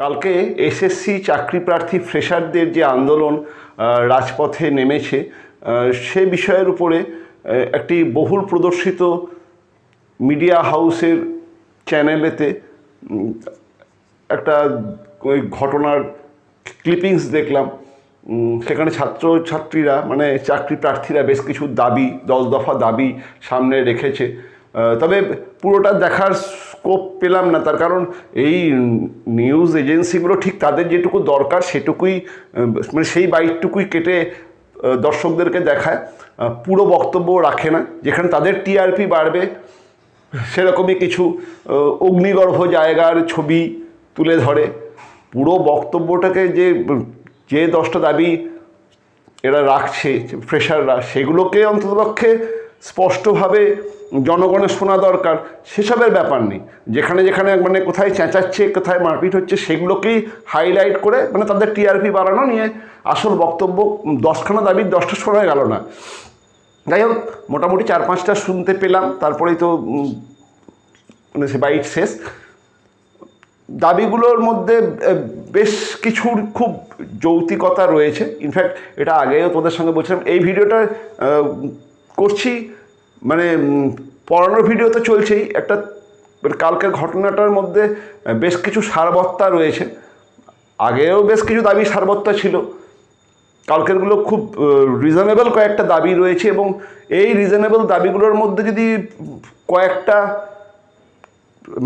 কালকে এসএসসি চাকরি প্রার্থী ফ্রেশারদের যে আন্দোলন রাজপথে নেমেছে সে বিষয়ের উপরে একটি বহুল প্রদর্শিত মিডিয়া হাউসের চ্যানেলেতে একটা ওই ঘটনার ক্লিপিংস দেখলাম। সেখানে ছাত্র ছাত্রীরা মানে চাকরি প্রার্থীরা বেশ কিছু দাবি, দশ দফা দাবি সামনে রেখেছে। তবে পুরোটা দেখার স্কোপ পেলাম না, তার কারণ এই নিউজ এজেন্সিগুলো ঠিক তাদের যেটুকু দরকার সেটুকুই মানে সেই বাইটটুকুই কেটে দর্শকদেরকে দেখায়। পুরো বক্তব্য রাখে না, যেখানে তাদের টিআরপি বাড়বে, সেরকমই কিছু অগ্নিগর্ভ জায়গার ছবি তুলে ধরে। পুরো বক্তব্যটাকে যে যে দশটা দাবি এরা রাখছে ফ্রেশাররা সেগুলোকে অন্ততপক্ষে স্পষ্টভাবে জনগণের শোনা দরকার, সেসবের ব্যাপার নেই। যেখানে যেখানে মানে কোথায় চেঁচাচ্ছে, কোথায় মারপিট হচ্ছে, সেগুলোকেই হাইলাইট করে মানে তাদের টিআরপি বাড়ানো নিয়ে আসল বক্তব্য দশখানা দাবির দশটা শোনা গেল না। যাই হোক, মোটামুটি চার পাঁচটা শুনতে পেলাম, তারপরেই তো মানে সে বাইট শেষ। দাবিগুলোর মধ্যে বেশ কিছুর খুব যৌক্তিকতা রয়েছে। ইনফ্যাক্ট এটা আগেও তোদের সঙ্গে বলছিলাম। এই ভিডিওটা করছি মানে পড়ানোর ভিডিও তো চলছেই। একটা মানে কালকের ঘটনাটার মধ্যে বেশ কিছু সারবত্তা রয়েছে। আগেও বেশ কিছু দাবি সারবত্তা ছিল। কালকেরগুলো খুব রিজনেবল কয়েকটা দাবি রয়েছে এবং এই রিজনেবল দাবিগুলোর মধ্যে যদি কয়েকটা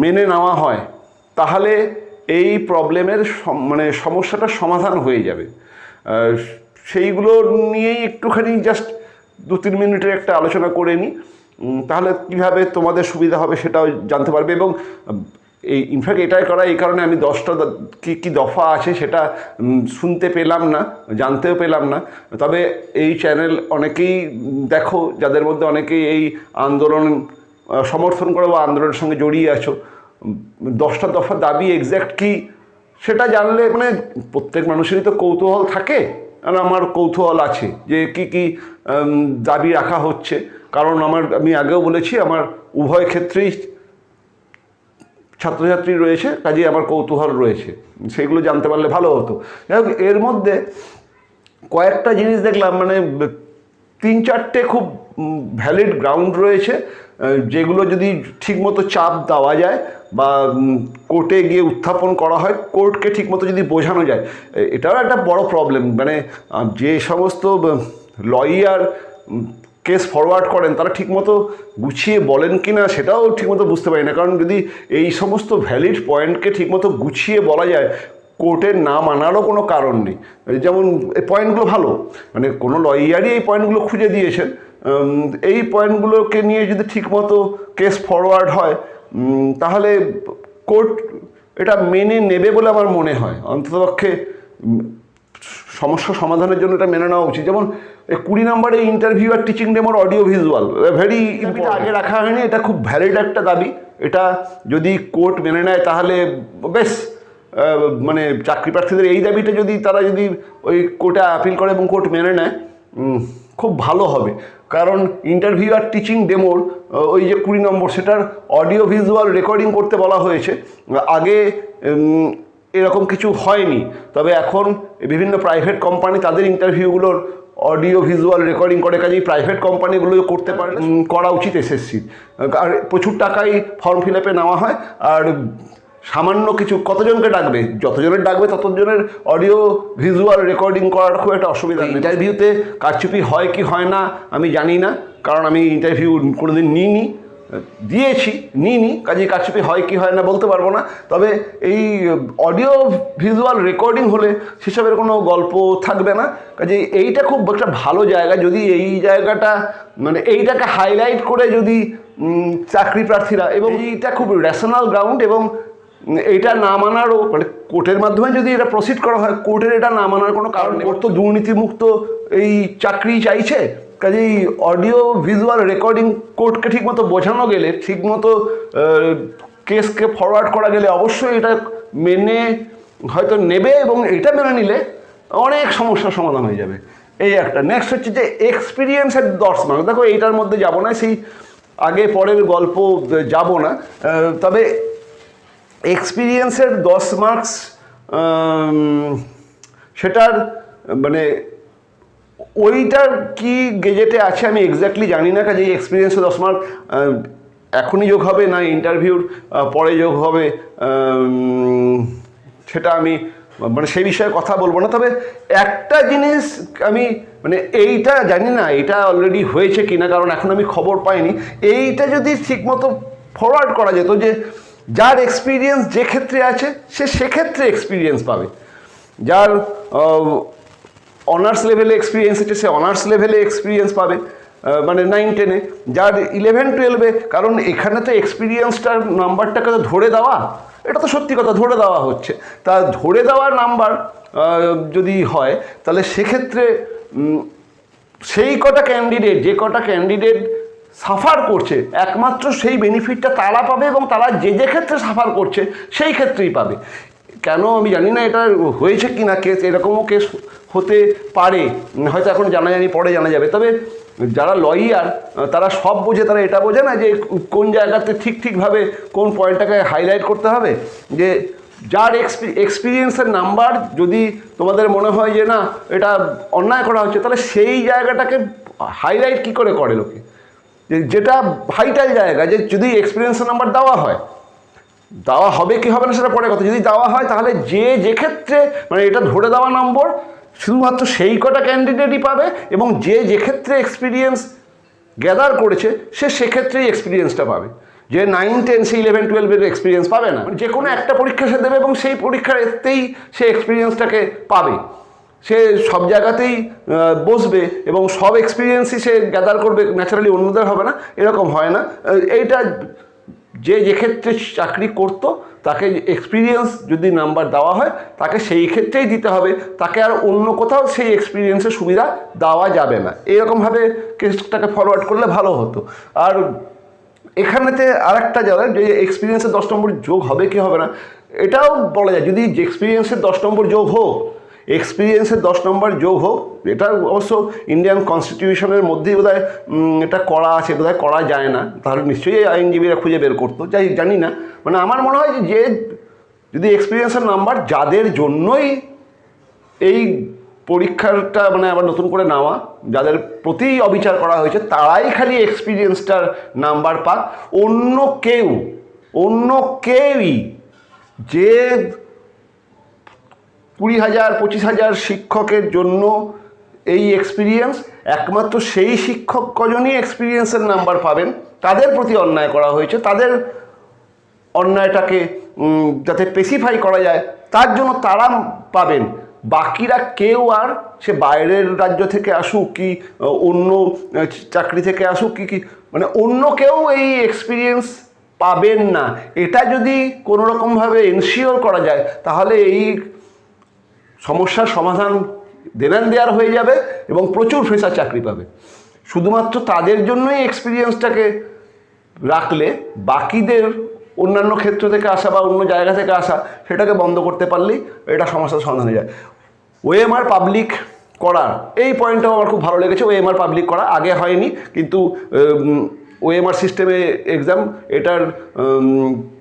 মেনে নেওয়া হয়, তাহলে এই প্রবলেমের মানে সমস্যাটার সমাধান হয়ে যাবে। সেইগুলো নিয়েই একটুখানি জাস্ট দু তিন মিনিটের একটা আলোচনা করে নিই। তাহলে কীভাবে তোমাদের সুবিধা হবে সেটাও জানতে পারবে এবং এই ইনফ্যাক্ট এটাই করা, এই কারণে আমি দশটা কি কি দফা আছে সেটা শুনতে পেলাম না, জানতেও পেলাম না। তবে এই চ্যানেল অনেকেই দেখো, যাদের মধ্যে অনেকেই এই আন্দোলন সমর্থন করো বা আন্দোলনের সঙ্গে জড়িয়ে আছো দশটা দফা দাবি এক্স্যাক্ট কি সেটা জানলে মানে প্রত্যেক মানুষেরই তো কৌতূহল থাকে। আর আমার কৌতূহল আছে যে কি কি দাবি রাখা হচ্ছে। কারণ আমার, আমি আগেও বলেছি, আমার উভয় ক্ষেত্রেই ছাত্রছাত্রী রয়েছে, কাজেই আমার কৌতূহল রয়েছে। সেগুলো জানতে পারলে ভালো হতো। যাই এর মধ্যে কয়েকটা জিনিস দেখলাম মানে তিন চারটে খুব ভ্যালিড গ্রাউন্ড রয়েছে যেগুলো যদি ঠিকমতো চাপ দেওয়া যায় বা কোর্টে গিয়ে উত্থাপন করা হয়, কোর্টকে ঠিকমতো যদি বোঝানো যায় এটাও একটা বড় প্রবলেম মানে যে সমস্ত লয়ার কেস ফরওয়ার্ড করেন, তারা ঠিকমতো গুছিয়ে বলেন কি না সেটাও ঠিকমতো বুঝতে পারি না। কারণ যদি এই সমস্ত ভ্যালিড পয়েন্টকে ঠিকমতো গুছিয়ে বলা যায় কোর্টের না মানারও কোনো কারণ নেই। যেমন এই পয়েন্টগুলো ভালো। মানে কোনো লয়ারই এই পয়েন্টগুলো খুঁজে দিয়েছেন। এই পয়েন্টগুলোকে নিয়ে যদি ঠিকমতো কেস ফরওয়ার্ড হয় তাহলে কোর্ট এটা মেনে নেবে বলে আমার মনে হয়। অন্ততপক্ষে সমস্যা সমাধানের জন্য এটা মেনে নেওয়া উচিত। যেমন এই কুড়ি নম্বরে ইন্টারভিউ আর টিচিং ডেমোর অডিও ভিজুয়াল ভেরি আগে রাখা হয়নি এটা খুব ভ্যালিড একটা দাবি। এটা যদি কোর্ট মেনে নেয় তাহলে বেশ মানে চাকরি প্রার্থীদের এই দাবিটা যদি তারা যদি ওই কোর্টে আপিল করে এবং কোর্ট মেনে নেয় খুব ভালো হবে। কারণ ইন্টারভিউ আর টিচিং ডেমোর ওই যে কুড়ি নম্বর, সেটার অডিও ভিজুয়াল রেকর্ডিং করতে বলা হয়েছে। আগে এরকম কিছু হয়নি। তবে এখন বিভিন্ন প্রাইভেট কোম্পানি তাদের ইন্টারভিউগুলোর অডিও ভিজুয়াল রেকর্ডিং করে, কাজেই প্রাইভেট কোম্পানিগুলো করতে পারে করা উচিত এসএসসি আর প্রচুর টাকাই ফর্ম ফিল আপে নেওয়া হয়। আর সামান্য কিছু কতজনকে ডাকবে? যতজনের ডাকবে, ততজনের অডিও ভিজুয়াল রেকর্ডিং করার খুব একটা অসুবিধা ইন্টারভিউতে কারচুপি হয় কি হয় না, আমি জানি না, কারণ আমি ইন্টারভিউ কোনোদিন নিইনি। দিয়েছি, নিইনি, কাজেই কারচুপি হয় কি হয় না বলতে পারব না। তবে এই অডিও ভিজুয়াল রেকর্ডিং হলে সেসবের কোনো গল্প থাকবে না। কাজে এইটা খুব একটা ভালো জায়গা, যদি এই জায়গাটা মানে এইটাকে হাইলাইট করে যদি চাকরি প্রার্থীরা এবং এইটা খুব রেশনাল গ্রাউন্ড এবং এইটা না মানারও মানে কোর্টের মাধ্যমে যদি এটা প্রসিড করা হয়, কোর্টের এটা না মানার কোনো কারণ কোর্ট তো দুর্নীতিমুক্ত এই চাকরি চাইছে, কাজেই অডিও ভিজুয়াল রেকর্ডিং কোর্টকে ঠিকমতো বোঝানো গেলে, ঠিকমতো কেসকে ফরওয়ার্ড করা গেলে অবশ্যই এটা মেনে হয়তো নেবে এবং এটা মেনে নিলে অনেক সমস্যার সমাধান হয়ে যাবে। এই একটা। নেক্সট হচ্ছে যে এক্সপিরিয়েন্সের দশ মার্ক দেখো এইটার মধ্যে যাব না, সেই আগে পরের গল্প যাব না। তবে এক্সপিরিয়েন্সের দশ মার্কস সেটার মানে ওইটার কি গেজেটে আছে আমি এক্স্যাক্টলি জানি না, কাজে এক্সপিরিয়েন্সে দশ মার্ক এখনই যোগ হবে না ইন্টারভিউর পরে যোগ হবে সেটা আমি মানে সেই বিষয়ে কথা বলব না। তবে একটা জিনিস আমি মানে এইটা জানি না এটা অলরেডি হয়েছে কিনা, কারণ এখন আমি খবর পাইনি। এইটা যদি ঠিকমতো ফরওয়ার্ড করা যেত যে যার এক্সপিরিয়েন্স যে ক্ষেত্রে আছে, সে সেক্ষেত্রে এক্সপিরিয়েন্স পাবে। যার অনার্স লেভেলে এক্সপিরিয়েন্স আছে, সে অনার্স লেভেলে এক্সপিরিয়েন্স পাবে। মানে নাইন টেনে যার ইলেভেন টুয়েলভে কারণ এখানে তো এক্সপিরিয়েন্সটার নাম্বারটাকে তো ধরে দেওয়া, এটা তো সত্যি কথা, ধরে দেওয়া হচ্ছে। তা ধরে দেওয়ার নাম্বার যদি হয়, তাহলে সেক্ষেত্রে সেই কটা ক্যান্ডিডেট যে কটা ক্যান্ডিডেট সাফার করছে, একমাত্র সেই বেনিফিটটা তারা পাবে এবং তারা যে যে ক্ষেত্রে সাফার করছে, সেই ক্ষেত্রেই পাবে। কেন আমি জানি না এটা হয়েছে কি না কেস এরকমও কেস হতে পারে। হয়তো এখন জানা জানি পরে জানা যাবে। তবে যারা লয়ার তারা সব বোঝে, তারা এটা বোঝে না যে কোন জায়গাতে ঠিক ঠিকভাবে কোন পয়েন্টটাকে হাইলাইট করতে হবে। যে যার এক্সপিরিয়েন্সের নাম্বার যদি তোমাদের মনে হয় যে না, এটা অন্যায় করা হচ্ছে, তাহলে সেই জায়গাটাকে হাইলাইট কি করে করে লোকে? যেটা ভাইটাল জায়গা, যে যদি এক্সপিরিয়েন্সের নাম্বার দেওয়া হয়, দেওয়া হবে কি হবে না সেটা পরে কথা। যদি দেওয়া হয়, তাহলে যে যে ক্ষেত্রে মানে এটা ধরে দেওয়া নম্বর শুধুমাত্র সেই কটা ক্যান্ডিডেটই পাবে এবং যে যে ক্ষেত্রে এক্সপিরিয়েন্স গ্যাদার করেছে, সে সেক্ষেত্রেই এক্সপিরিয়েন্সটা পাবে। যে নাইন টেন সে ইলেভেন টুয়েলভের এক্সপিরিয়েন্স পাবে না। মানে যে কোনো একটা পরীক্ষা সে দেবে এবং সেই পরীক্ষাতেই সে এক্সপিরিয়েন্সটাকে পাবে। সে সব জায়গাতেই বসবে এবং সব এক্সপিরিয়েন্সই সে গ্যাদার করবে ন্যাচারালি অন্যদের হবে না, এরকম হয় না। এইটা যে যে ক্ষেত্রে চাকরি করতো, তাকে এক্সপিরিয়েন্স যদি নাম্বার দেওয়া হয়, তাকে সেই ক্ষেত্রেই দিতে হবে। তাকে আর অন্য কোথাও সেই এক্সপিরিয়েন্সের সুবিধা দেওয়া যাবে না। এরকমভাবে কেসটাকে ফরওয়ার্ড করলে ভালো হতো। আর এখানেতে আর একটা যারা যে এক্সপিরিয়েন্সের দশ নম্বর যোগ হবে কি হবে না, এটাও বলা যায়, যদি এক্সপিরিয়েন্সের দশ নম্বর যোগ হোক এক্সপিরিয়েন্সের দশ নম্বর যোগ হোক এটা অবশ্য ইন্ডিয়ান কনস্টিটিউশনের মধ্যেই উম, এটা করা আছে বোধহয় করা যায় না। তাহলে নিশ্চয়ই আইনজীবীরা খুঁজে বের করতো যাই জানি না। মানে আমার মনে হয় যে যদি এক্সপিরিয়েন্সের নাম্বার যাদের জন্যই এই পরীক্ষাটা মানে আবার নতুন করে নেওয়া যাদের প্রতি অবিচার করা হয়েছে তারাই খালি এক্সপিরিয়েন্সটার নাম্বার পাক। অন্য কেউ অন্য কেউই যে কুড়ি হাজার, পঁচিশ হাজার শিক্ষকের জন্য এই এক্সপিরিয়েন্স একমাত্র সেই শিক্ষক কজনই এক্সপিরিয়েন্সের নাম্বার পাবেন। তাদের প্রতি অন্যায় করা হয়েছে, তাদের অন্যায়টাকে যাতে স্পেসিফাই করা যায়, তার জন্য তারা পাবেন। বাকিরা কেউ আর সে বাইরের রাজ্য থেকে আসুক কি, অন্য চাকরি থেকে আসুক কি কি মানে অন্য কেউ এই এক্সপিরিয়েন্স পাবেন না। এটা যদি কোনো রকমভাবে এনশিওর করা যায়, তাহলে এই সমস্যার সমাধান দেনান দেওয়ার হয়ে যাবে এবং প্রচুর ফ্রেশার চাকরি পাবে। শুধুমাত্র তাদের জন্যই এক্সপিরিয়েন্সটাকে রাখলে বাকিদের অন্যান্য ক্ষেত্র থেকে আসা বা অন্য জায়গা থেকে আসা সেটাকে বন্ধ করতে পারলেই এটা সমস্যার সমাধান হয়ে যায় ওএমআর পাবলিক করার, এই পয়েন্টটাও আমার খুব ভালো লেগেছে। ওএমআর পাবলিক করা আগে হয়নি, কিন্তু ওএমআর সিস্টেমে এক্সাম এটার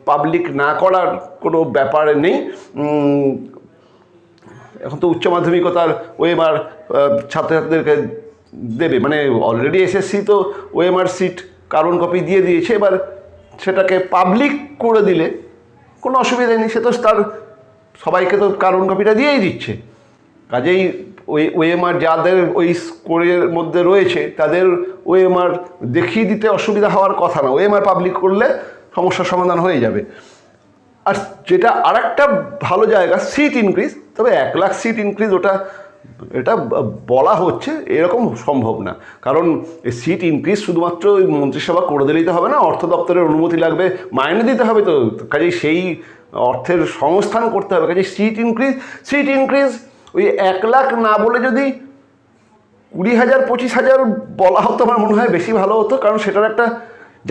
পাবলিক না করার কোনো ব্যাপার নেই। এখন তো উচ্চ মাধ্যমিকতার ওএমআর ছাত্রছাত্রীদেরকে দেবে। মানে অলরেডি এসএসসি তো ওএমআর সিট কারণ কপি দিয়ে দিয়েছে, এবার সেটাকে পাবলিক করে দিলে কোনো অসুবিধা নেই, সে তো তার, সবাইকে তো কারণ কপিটা দিয়েই দিচ্ছে। কাজেই ওই ওএমআর যাদের ওই স্কোরের মধ্যে রয়েছে, তাদের ওএমআর দেখিয়ে দিতে অসুবিধা হওয়ার কথা না। ওএমআর পাবলিক করলে সমস্যার সমাধান হয়ে যাবে। আর যেটা আর একটা ভালো জায়গা সিট ইনক্রিজ তবে এক লাখ সিট ইনক্রিজ ওটা, এটা বলা হচ্ছে এরকম সম্ভব না। কারণ সিট ইনক্রিজ শুধুমাত্র ওই মন্ত্রিসভা করে দিলেই তো হবে না, অর্থ দপ্তরের অনুমতি লাগবে, মাইনে দিতে হবে তো কাজেই সেই অর্থের সংস্থান করতে হবে। কাজেই সিট ইনক্রিজ সিট ইনক্রিজ ওই এক লাখ না বলে যদি কুড়ি হাজার, পঁচিশ হাজার বলা হতো, আমার মনে হয় বেশি ভালো হতো, কারণ সেটার একটা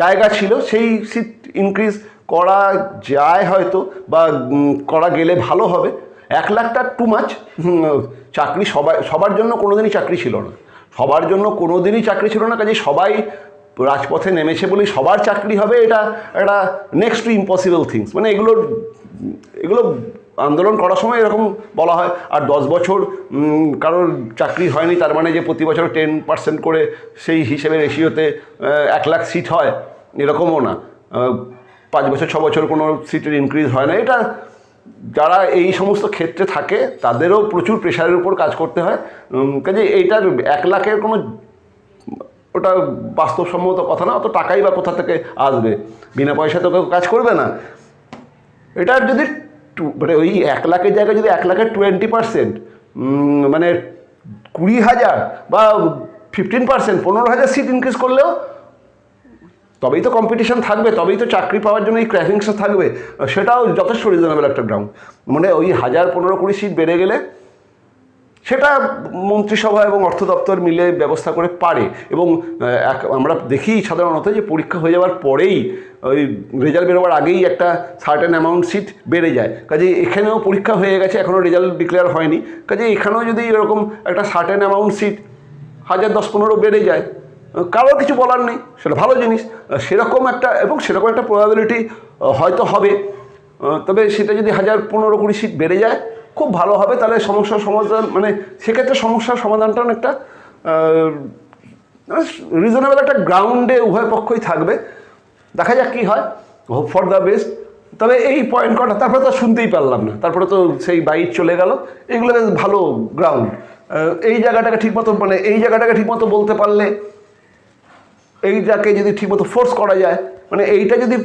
জায়গা ছিল, সেই সিট ইনক্রিজ করা যায় হয়তো বা করা গেলে ভালো হবে। এক লাখটা টু মাচ চাকরি সবাই, সবার জন্য কোনোদিনই চাকরি ছিল না। সবার জন্য কোনোদিনই চাকরি ছিল না, কাজে সবাই রাজপথে নেমেছে বলেই সবার চাকরি হবে, এটা একটা নেক্সট টু ইম্পসিবল থিংস মানে এগুলোর, এগুলো আন্দোলন করার সময় এরকম বলা হয়। আর দশ বছর কারোর চাকরি হয়নি, তার মানে যে প্রতি বছর টেন পার্সেন্ট করে সেই হিসেবে রেশিওতে এক লাখ সিট হয়, এরকমও না। পাঁচ বছর, ছ বছর কোনো সিটের ইনক্রিজ হয় না। এটা যারা এই সমস্ত ক্ষেত্রে থাকে, তাদেরও প্রচুর প্রেশারের উপর কাজ করতে হয়। কাজে এইটার এক লাখের কোনো ওটা বাস্তবসম্মত কথা না, অত টাকাই বা কোথা থেকে আসবে? বিনা পয়সা তো কেউ কাজ করবে না। এটার যদি টু- মানে ওই এক লাখের জায়গায় যদি এক লাখের টোয়েন্টি পার্সেন্ট মানে কুড়ি হাজার বা ফিফটিন পার্সেন্ট পনেরো হাজার সিট ইনক্রিজ করলেও তবেই তো কম্পিটিশান থাকবে, তবেই তো চাকরি পাওয়ার জন্য এই ক্র্যাকিংসটা থাকবে। সেটাও যথেষ্ট রিজনেবল একটা গ্রাউন্ড মানে ওই হাজার পনেরো কুড়ি সিট বেড়ে গেলে সেটা মন্ত্রিসভা এবং অর্থ দপ্তর মিলে ব্যবস্থা করে পারে। এবং এক, আমরা দেখি সাধারণত যে পরীক্ষা হয়ে যাওয়ার পরেই ওই রেজাল্ট বেরোবার আগেই একটা সার্টেন অ্যামাউন্ট সিট বেড়ে যায়। কাজে এখানেও পরীক্ষা হয়ে গেছে এখনও রেজাল্ট ডিক্লেয়ার হয়নি। কাজে এখানেও যদি এরকম একটা সার্টেন অ্যামাউন্ট সিট হাজার দশ পনেরো বেড়ে যায়, কারোর কিছু বলার নেই, সেটা ভালো জিনিস। সেরকম একটা, এবং সেরকম একটা প্রবাবিলিটি হয়তো হবে। তবে সেটা যদি হাজার পনেরো কুড়ি সিট বেড়ে যায় খুব ভালো হবে, তাহলে সমস্যার সমাধান মানে সেক্ষেত্রে সমস্যার সমাধানটা অনেকটা রিজনেবল একটা গ্রাউন্ডে উভয় পক্ষই থাকবে। দেখা যাক কী হয় হোপ ফর দ্য বেস্ট তবে এই পয়েন্ট কটা, তারপরে তো শুনতেই পারলাম না। তারপরে তো সেই বাইক চলে গেল। এগুলো বেশ ভালো গ্রাউন্ড এই জায়গাটাকে ঠিকমতো মানে এই জায়গাটাকে ঠিকমতো বলতে পারলে, এইটাকে যদি ঠিকমতো ফোর্স করা যায় মানে এইটা যদি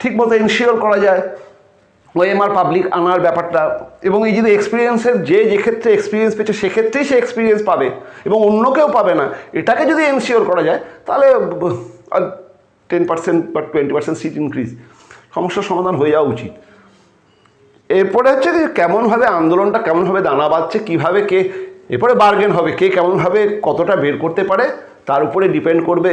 ঠিকমতো ইনশিওর করা যায় ওএমআর পাবলিক আনার ব্যাপারটা এবং এই যদি এক্সপিরিয়েন্সের যে যে ক্ষেত্রে এক্সপিরিয়েন্স পেয়েছে, সেক্ষেত্রেই সে এক্সপিরিয়েন্স পাবে এবং অন্য কেউ পাবে না। এটাকে যদি এনশিওর করা যায়, তাহলে টেন পার্সেন্ট বা টোয়েন্টি পার্সেন্ট সিট ইনক্রিজ সমস্যার সমাধান হয়ে যাওয়া উচিত। এরপরে হচ্ছে যে কেমনভাবে আন্দোলনটা কেমনভাবে দানা বাঁধছে, কীভাবে কে, এরপরে বার্গেন হবে, কে কেমনভাবে কতটা বের করতে পারে, তার উপরে ডিপেন্ড করবে।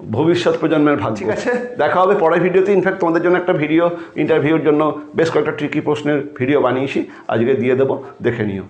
ভবিষ্যৎ প্রজন্মের ভাগ ঠিক আছে, দেখা হবে পরের ভিডিওতে। ইনফ্যাক্ট তোমাদের জন্য একটা ভিডিও ইন্টারভিউর জন্য বেশ কয়েকটা ট্রিকি প্রশ্নের ভিডিও বানিয়েছি। আজকে দিয়ে দেবো, দেখে নিও।